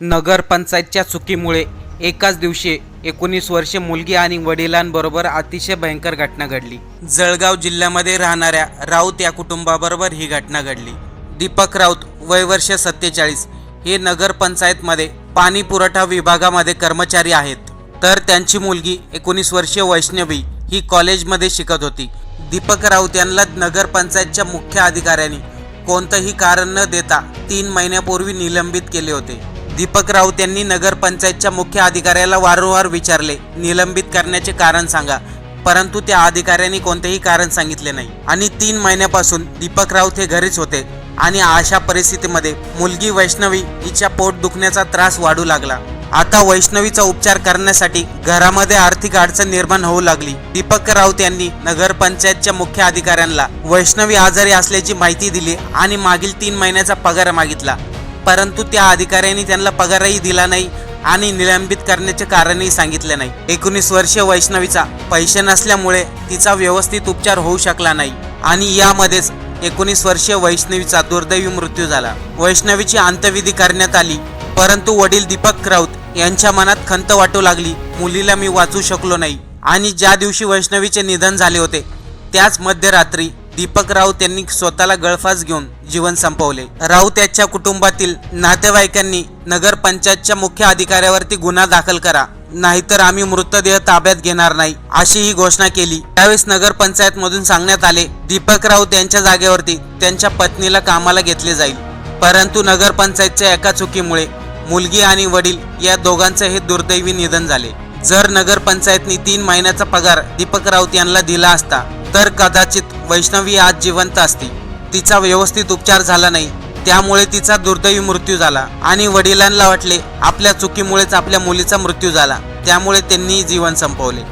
नगरपंचायतच्या चुकीमुळे एकाच दिवशी एकोणीस वर्षे मुलगी आणि वडिलांबरोबर अतिशय भयंकर घटना घडली. जळगाव जिल्ह्यामध्ये राहणाऱ्या राऊत या कुटुंबाबरोबर ही घटना घडली. दीपक राऊत वय वर्ष सत्तेचाळीस. हे नगरपंचायतमध्ये पाणी पुरवठा विभागामध्ये कर्मचारी आहेत. तर त्यांची मुलगी एकोणीस वर्षीय वैष्णवी ही कॉलेजमध्ये शिकत होती. दीपक राऊत यांना नगरपंचायतच्या मुख्य अधिकाऱ्यांनी कोणतंही कारण न देता तीन महिन्यापूर्वी निलंबित केले होते. दीपक राऊत यांनी नगरपंचायतच्या मुख्य अधिकाऱ्याला वारंवार विचारले. निलंबित करण्याचे कारण सांगा. परंतु त्या अधिकाऱ्यांनी कोणतेही कारण सांगितले नाही. आणि तीन महिन्यापासून दीपक राऊत हे घरीच होते आणि अशा परिस्थितीमध्ये मुलगी वैष्णवी हिच्या पोट दुखण्याचा त्रास वाढू लागला. आता वैष्णवीचा उपचार करण्यासाठी घरामध्ये आर्थिक अडचण निर्माण होऊ लागली. दीपक राऊत यांनी नगरपंचायतच्या मुख्य अधिकाऱ्यांना वैष्णवी आजारी असल्याची माहिती दिली आणि मागील तीन महिन्याचा पगार मागितला. परंतु त्या अधिकाऱ्यांनी त्यांना पगारही दिला नाही आणि निलंबित करण्याचे कारणही सांगितले नाही. एकोणीस वर्षीय वैष्णवीचा पैसे नसल्यामुळे तिचा व्यवस्थित उपचार होऊ शकला नाही आणि यामध्येच एकोणीस वर्षीय वैष्णवीचा दुर्दैवी मृत्यू झाला. वैष्णवीची अंत्यविधी करण्यात आली परंतु वडील दीपक राऊत यांच्या मनात खंत वाटू लागली मुलीला मी वाचू शकलो नाही. आणि ज्या दिवशी वैष्णवीचे निधन झाले होते त्याच मध्यरात्री दीपक राऊत यांनी स्वतःला गळफास घेऊन जीवन संपवले. राऊत याच्या कुटुंबातील नातेवाईकांनी नगरपंचायतच्या मुख्य अधिकाऱ्यावरती गुन्हा दाखल करा नाहीतर आम्ही मृतदेह ताब्यात घेणार नाही अशी ही घोषणा केली. त्यावेळेस नगरपंचायत मधून सांगण्यात आले दीपक राऊत यांच्या जागेवरती त्यांच्या पत्नीला कामाला घेतले जाईल. परंतु नगरपंचायतच्या एका चुकीमुळे मुलगी आणि वडील या दोघांचे हे दुर्दैवी निधन झाले. जर नगरपंचायतनी तीन महिन्याचा पगार दीपक राऊत यांना दिला असता तर कदाचित वैष्णवी आज जिवंत असती. तिचा व्यवस्थित उपचार झाला नाही त्यामुळे तिचा दुर्दैवी मृत्यू झाला. आणि वडिलांना वाटले आपल्या चुकीमुळेच आपल्या मुलीचा मृत्यू झाला. त्यामुळे त्यांनी जीवन संपवले.